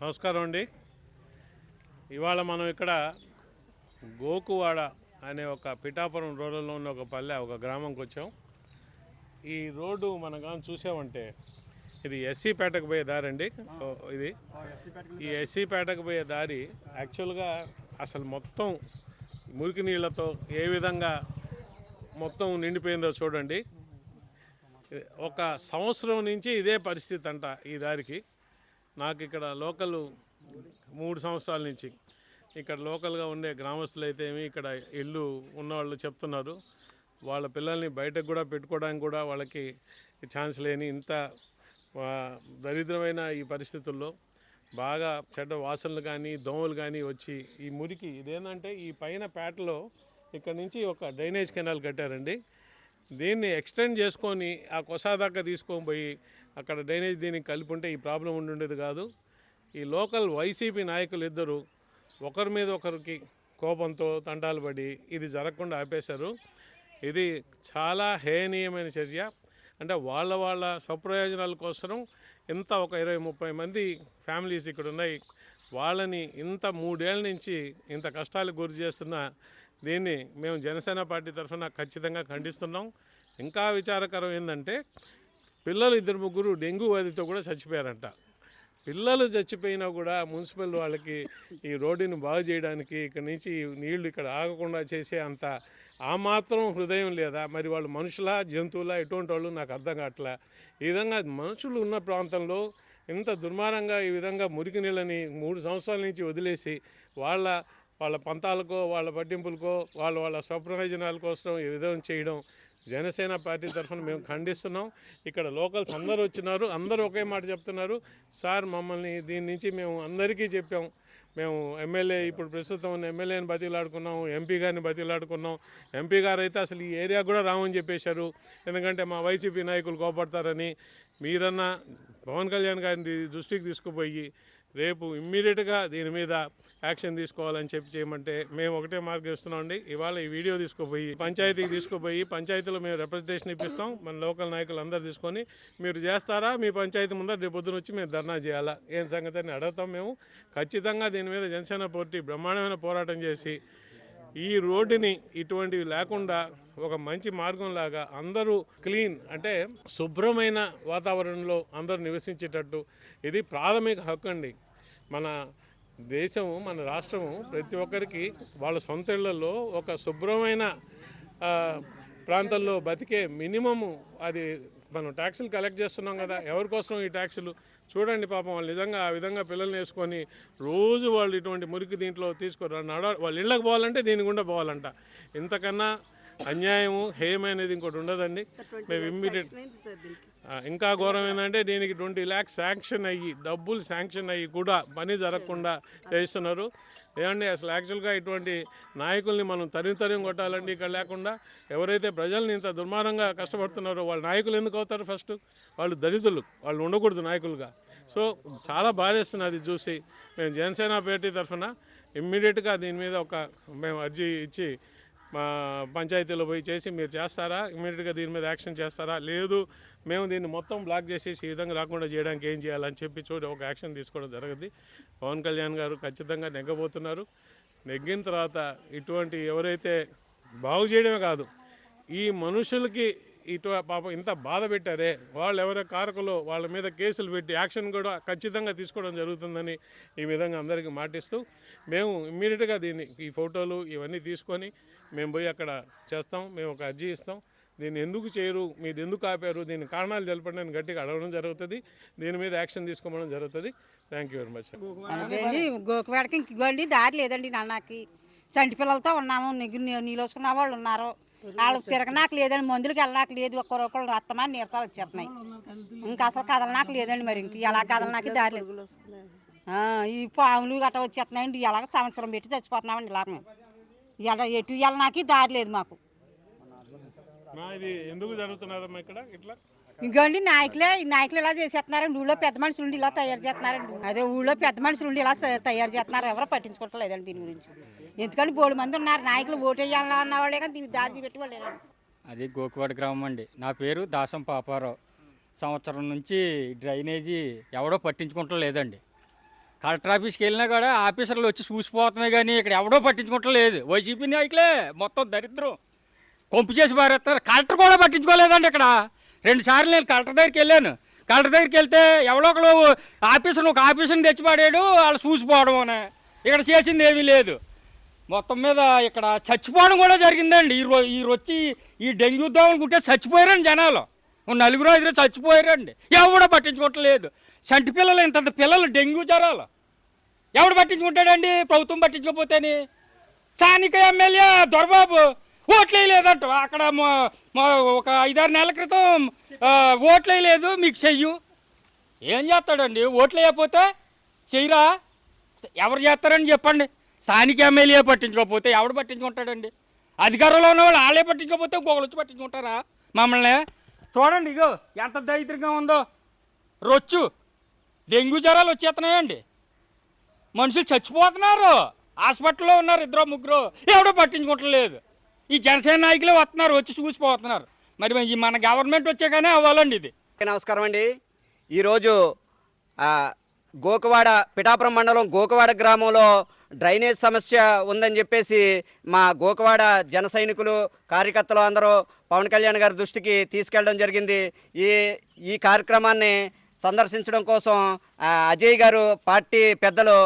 నమస్కారం అండి. ఇవాళ మనం ఇక్కడ గోకువాడ అనే ఒక పిఠాపురం రోడ్లలో ఉన్న ఒక పల్లె ఒక గ్రామంకి వచ్చాం. ఈ రోడ్డు మనం కానీ చూసామంటే ఇది ఎస్సీ పేటకు పోయే దారి అండి. ఇది. ఈ ఎస్సీ పేటకు పోయే దారి యాక్చువల్గా అసలు మొత్తం మురికి నీళ్ళతో ఏ విధంగా మొత్తం నిండిపోయిందో చూడండి. ఒక సంవత్సరం నుంచి ఇదే పరిస్థితి అంట ఈ దారికి. నాకు ఇక్కడ లోకల్ మూడు సంవత్సరాల నుంచి ఇక్కడ లోకల్గా ఉండే గ్రామస్తులు అయితే ఏమి ఇక్కడ ఇల్లు ఉన్నవాళ్ళు చెప్తున్నారు. వాళ్ళ పిల్లల్ని బయటకు కూడా పెట్టుకోవడానికి కూడా వాళ్ళకి ఛాన్స్ లేని ఇంత దరిద్రమైన ఈ పరిస్థితుల్లో బాగా చెడ్డ వాసనలు కానీ దోమలు కానీ వచ్చి ఈ మురికి ఇదేంటంటే ఈ పైన పేటలో ఇక్కడ నుంచి ఒక డ్రైనేజ్ కెనాల్ కట్టారండి. దీన్ని ఎక్స్టెండ్ చేసుకొని ఆ కొసాదాకా తీసుకొని పోయి అక్కడ డ్రైనేజ్ దీనికి కలిపి ఉంటే ఈ ప్రాబ్లం ఉండుండేది కాదు. ఈ లోకల్ వైసీపీ నాయకులు ఇద్దరు ఒకరి మీద ఒకరికి కోపంతో తంటాలు పడి ఇది జరగకుండా ఆపేశారు. ఇది చాలా హేయనీయమైన చర్య. అంటే వాళ్ళ వాళ్ళ స్వప్రయోజనాల కోసం ఇంత ఒక ఇరవై ముప్పై మంది ఫ్యామిలీస్ ఇక్కడ ఉన్నాయి. వాళ్ళని ఇంత మూడేళ్ళ నుంచి ఇంత కష్టాలకు గురి చేస్తున్న దీన్ని మేము జనసేన పార్టీ తరఫున ఖచ్చితంగా ఖండిస్తున్నాం. ఇంకా విచారకరం ఏంటంటే పిల్లలు ఇద్దరు ముగ్గురు డెంగ్యూ వ్యాధితో కూడా చచ్చిపోయారంట. పిల్లలు చచ్చిపోయినా కూడా మున్సిపల్ వాళ్ళకి ఈ రోడ్డుని బాగు చేయడానికి ఇక్కడ నుంచి నీళ్ళు ఇక్కడ ఆగకుండా చేసే అంత ఆ మాత్రం హృదయం లేదా. మరి వాళ్ళు మనుషులా జంతువులా? ఎటువంటి వాళ్ళు నాకు అర్థం కావట్లే. ఈ విధంగా మనుషులు ఉన్న ప్రాంతంలో ఇంత దుర్మారంగా ఈ విధంగా మురికి నీళ్ళని మూడు సంవత్సరాల నుంచి వదిలేసి వాళ్ళ వాళ్ళ పంతాలకో వాళ్ళ పట్టింపులకో వాళ్ళ వాళ్ళ స్వప్రయోజనాల కోసం ఈ విధంగా చేయడం జనసేన పార్టీ తరఫున మేము ఖండిస్తున్నాం. ఇక్కడ లోకల్స్ అందరూ వచ్చినారు అందరూ ఒకే మాట చెప్తున్నారు. సార్ మమ్మల్ని దీని నుంచి మేము అందరికీ చెప్పాం. మేము ఎమ్మెల్యే ఇప్పుడు ప్రస్తుతం ఉన్న ఎమ్మెల్యేని బతిలాడుకున్నాం ఎంపీ గారిని బతిలాడుకున్నాం. ఎంపీ గారు అయితే అసలు ఈ ఏరియా కూడా రామని చెప్పేశారు. ఎందుకంటే మా వైసీపీ నాయకులు కోపడతారని మీరన్నా పవన్ కళ్యాణ్ గారిని దృష్టికి తీసుకుపోయి రేపు ఇమ్మీడియట్గా దీని మీద యాక్షన్ తీసుకోవాలని చెప్పి చేయమంటే మేము ఒకటే మార్గం ఇస్తున్నామండి ఇవాళ ఈ వీడియో తీసుకుపోయి పంచాయతీకి తీసుకుపోయి పంచాయతీలో మేము రిప్రజెంటేషన్ ఇప్పిస్తాం. మన లోకల్ నాయకులు అందరు తీసుకొని మీరు చేస్తారా? మీ పంచాయతీ ముందర రేపు పొద్దున వచ్చి మేము ధర్నా చేయాలా? ఏం సంగతి అని అడుగుతాం మేము. ఖచ్చితంగా దీని మీద జనసేన పార్టీ బ్రహ్మాండమైన పోరాటం చేసి ఈ రోడ్డుని ఇటువంటివి లేకుండా ఒక మంచి మార్గంలాగా అందరూ క్లీన్ అంటే శుభ్రమైన వాతావరణంలో అందరూ నివసించేటట్టు ఇది ప్రాథమిక హక్కు అండి. మన దేశము మన రాష్ట్రము ప్రతి ఒక్కరికి వాళ్ళ సొంత ఇళ్ళలో ఒక శుభ్రమైన ప్రాంతంలో బతికే మినిమము అది మనం ట్యాక్సులు కలెక్ట్ చేస్తున్నాం కదా ఎవరి కోసం ఈ ట్యాక్సులు? చూడండి పాపం వాళ్ళు నిజంగా ఆ విధంగా పిల్లల్ని వేసుకొని రోజు వాళ్ళు ఇటువంటి మురికి దీంట్లో తీసుకురా నడ వాళ్ళ ఇళ్ళకి పోవాలంటే దీని గుండా పోవాలంట. ఇంతకన్నా అన్యాయము హేయమైనది ఇంకోటి ఉండదండి. మేము ఇమ్మీడియట్ ఇంకా ఘోరం ఏంటంటే దీనికి ట్వంటీ ల్యాక్స్ శాంక్షన్ అయ్యి డబ్బులు శాంక్షన్ అయ్యి కూడా పని జరగకుండా చేస్తున్నారు. ఏమండి అసలు యాక్చువల్గా ఇటువంటి నాయకుల్ని మనం తరిమి కొట్టాలండి ఇక్కడ లేకుండా? ఎవరైతే ప్రజల్ని ఇంత దుర్మార్గంగా కష్టపడుతున్నారో వాళ్ళ నాయకులు ఎందుకు అవుతారు ఫస్ట్? వాళ్ళు దళితులు వాళ్ళు ఉండకూడదు నాయకులుగా. సో చాలా బాధేస్తున్నది చూసి. మేము జనసేన పార్టీ తరఫున ఇమ్మీడియట్గా దీని మీద ఒక మేము అర్జీ ఇచ్చి మా పంచాయతీలో పోయి చేసి మీరు చేస్తారా? ఇమీడియట్గా దీని మీద యాక్షన్ చేస్తారా? లేదు మేము దీన్ని మొత్తం బ్లాక్ చేసేసి ఈ విధంగా రాకుండా చేయడానికి ఏం చేయాలని చెప్పి చూడి ఒక యాక్షన్ తీసుకోవడం జరగదు పవన్ కళ్యాణ్ గారు ఖచ్చితంగా నెగ్గబోతున్నారు. నెగ్గిన తర్వాత ఇటువంటి ఎవరైతే బాగు చేయడమే కాదు ఈ మనుషులకి ఇటు పాపం ఇంత బాధ పెట్టారే. వాళ్ళు ఎవరో కారకులు వాళ్ళ మీద కేసులు పెట్టి యాక్షన్ కూడా ఖచ్చితంగా తీసుకోవడం జరుగుతుందని ఈ విధంగా అందరికీ మాటిస్తూ మేము ఇమ్మీడియట్గా దీన్ని ఈ ఫోటోలు ఇవన్నీ తీసుకొని మేము పోయి అక్కడ చేస్తాం. మేము ఒక అర్జీ ఇస్తాం. దీన్ని ఎందుకు చేయరు? మీరు ఎందుకు ఆపారు? దీని కారణాలు తెలపండి అని గట్టిగా అడగడం జరుగుతుంది. దీని మీద యాక్షన్ తీసుకోవడం జరుగుతుంది. థ్యాంక్ యూ వెరీ మచ్ అదేండి గోకువాడకి ఇంకోండి దారి లేదండి నాన్నకి. చంటి పిల్లలతో ఉన్నాము. నీకు నీలోసుకున్న వాళ్ళు ఉన్నారు. వాళ్ళు తిరగనాక లేదండి మందులకి వెళ్ళనాక లేదు ఒక్కరొకరు రత్తమని నీరసాలు వచ్చేస్తున్నాయి. ఇంకా అసలు కదలనాక లేదండి మరి ఇంక ఎలా కదలనాకి దారి లేదు. ఈ పాములు గట్ట వచ్చేస్తున్నాయండి ఎలాగ సంవత్సరం పెట్టి చచ్చిపోతున్నామండి ఇలా మేము ఎటు వెళ్ళనాకి దారి లేదు మాకు. ఇది ఎందుకు జరుగుతున్నారమ్మా ఇక్కడ ఇట్లా? ఇంకోండి నాయకులే ఈ నాయకులు ఇలా చేసేస్తున్నారండి. ఊళ్ళో పెద్ద మనుషులు ఉండి ఇలా తయారు చేస్తున్నారండి. అదే ఊళ్ళో పెద్ద మనుషులు ఉండి ఇలా తయారు చేస్తున్నారు. ఎవరో పట్టించుకోవట్లేదండి దీని గురించి. ఎందుకంటే బోడు మంది ఉన్నారు. నాయకులు ఓటు వేయాలన్నా అన్న వాళ్ళే కానీ దీనికి దారి పెట్టి అది గోకువాడ గ్రామం అండి. నా పేరు దాసం పాపారావు. సంవత్సరం నుంచి డ్రైనేజీ ఎవడో పట్టించుకుంటం లేదండి. కలెక్టర్ ఆఫీస్కి వెళ్ళినా కూడా ఆఫీసర్లు వచ్చి చూసిపోతున్నాయి కానీ ఇక్కడ ఎవడో పట్టించుకోవట్లేదు వైసీపీ నాయకులే మొత్తం దరిద్రం. కొంపు చేసి పారేస్తారు కలెక్టర్ కూడా పట్టించుకోలేదండి ఇక్కడ. రెండు సార్లు నేను కలెక్టర్ దగ్గరికి వెళ్ళాను. కలెక్టర్ దగ్గరికి వెళ్తే ఎవడో ఒకడు ఆఫీసును ఒక ఆఫీసుని తెచ్చిపాడాడు వాళ్ళు చూసిపోవడం అని. ఇక్కడ చేసింది ఏమీ లేదు. మొత్తం మీద ఇక్కడ చచ్చిపోవడం కూడా జరిగిందండి. ఈ రోజు ఈ వచ్చి ఈ డెంగ్యూ దోమలు కుట్టే చచ్చిపోయారండి జనాలు. నలుగురు ఐదుగురు చచ్చిపోయారండి. ఎవడో పట్టించుకోవట్లేదు. చంటి పిల్లలు ఇంత పిల్లలు డెంగ్యూ జ్వరాలు. ఎవడు పట్టించుకుంటాడండి? ప్రభుత్వం పట్టించుకోపోతేని స్థానిక ఎమ్మెల్యే దొరబాబు ఓట్లు అక్కడ ఒక ఐదారు నెలల క్రితం ఆ, మీకు చెయ్యు. ఏం చేస్తాడండి? ఓట్లేయకపోతే చెయ్యరా? ఎవరు చేస్తారని చెప్పండి. స్థానిక ఎమ్మెల్యే పట్టించుకోకపోతే ఎవడు పట్టించుకుంటాడండి? అధికారంలో ఉన్న వాళ్ళు వాళ్ళే పట్టించుకోకపోతే ఇంకొకరు వచ్చి పట్టించుకుంటారా మమ్మల్ని? చూడండి ఇగో ఎంత దరిద్రంగా ఉందో. రొచ్చు. డెంగ్యూ జ్వరాలు వచ్చేస్తున్నాయండి. మనుషులు చచ్చిపోతున్నారు. హాస్పిటల్లో ఉన్నారు ఇద్దరు ముగ్గురు. ఎవడో పట్టించుకుంటలేదు. ఈ జనసేన నాయకులే వస్తున్నారు వచ్చి చూసిపోతున్నారు. మరి మన గవర్నమెంట్ వచ్చాకనే అవ్వాలండి ఇది. నమస్కారం అండి. ఈరోజు గోకవాడ పిఠాపురం మండలం గోకవాడ గ్రామంలో డ్రైనేజ్ సమస్య ఉందని చెప్పేసి మా గోకవాడ జన సైనికులు కార్యకర్తలు అందరూ పవన్ కళ్యాణ్ గారి దృష్టికి తీసుకెళ్ళడం జరిగింది. ఈ ఈ కార్యక్రమాన్ని సందర్శించడం కోసం అజయ్ గారు పార్టీ పెద్దలు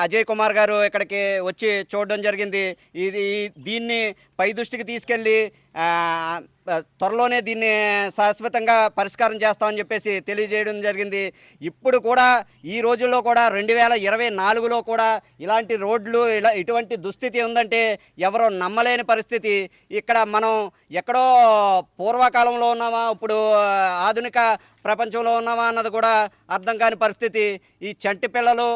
అజయ్ కుమార్ గారు ఇక్కడికి వచ్చి చూడడం జరిగింది. ఇది దీన్ని పై దృష్టికి తీసుకెళ్ళి త్వరలోనే దీన్ని శాశ్వతంగా పరిష్కారం చేస్తామని చెప్పేసి తెలియజేయడం జరిగింది. ఇప్పుడు కూడా ఈ రోజుల్లో కూడా రెండు వేల ఇరవై నాలుగులో కూడా ఇలాంటి రోడ్లు ఇలా ఇటువంటి దుస్థితి ఉందంటే ఎవరో నమ్మలేని పరిస్థితి. ఇక్కడ మనం ఎక్కడో పూర్వకాలంలో ఉన్నామా ఇప్పుడు ఆధునిక ప్రపంచంలో ఉన్నామా అన్నది కూడా అర్థం కాని పరిస్థితి. ఈ చంటి పిల్లలు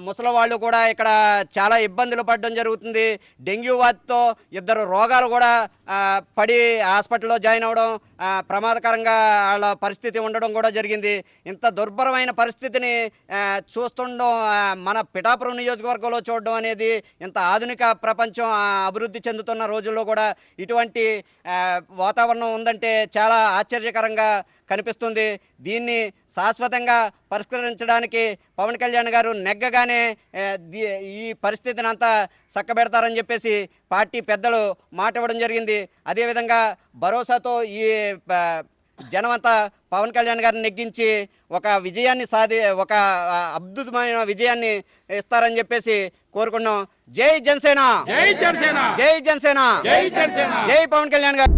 ముసలి వాళ్ళు కూడా ఇక్కడ చాలా ఇబ్బందులు పడడం జరుగుతుంది. డెంగ్యూ వ్యాధితో ఇద్దరు రోగాలు కూడా ఆ, పడి హాస్పిటల్లో జాయిన్ అవ్వడం ప్రమాదకరంగా వాళ్ళ పరిస్థితి ఉండడం కూడా జరిగింది. ఇంత దుర్భరమైన పరిస్థితిని చూస్తుండడం మన పిఠాపురం నియోజకవర్గంలో చూడడం అనేది ఇంత ఆధునిక ప్రపంచం అభివృద్ధి చెందుతున్న రోజుల్లో కూడా ఇటువంటి వాతావరణం ఉందంటే చాలా ఆశ్చర్యకరంగా కనిపిస్తుంది. దీన్ని శాశ్వతంగా పరిష్కరించడానికి పవన్ కళ్యాణ్ గారు నెగ్గగానే ఈ పరిస్థితిని అంతా చక్కబెడతారని చెప్పేసి పార్టీ పెద్దలు మాట ఇవ్వడం జరిగింది. అదేవిధంగా భరోసాతో ఈ జనమంతా పవన్ కళ్యాణ్ గారిని నెగ్గించి ఒక విజయాన్ని సాధి ఒక అద్భుతమైన విజయాన్ని ఇస్తారని చెప్పేసి కోరుకున్నాం. జై జనసేన! జై జనసేన! జై జనసేన! జై జనసేన! జై పవన్ కళ్యాణ్ గారు!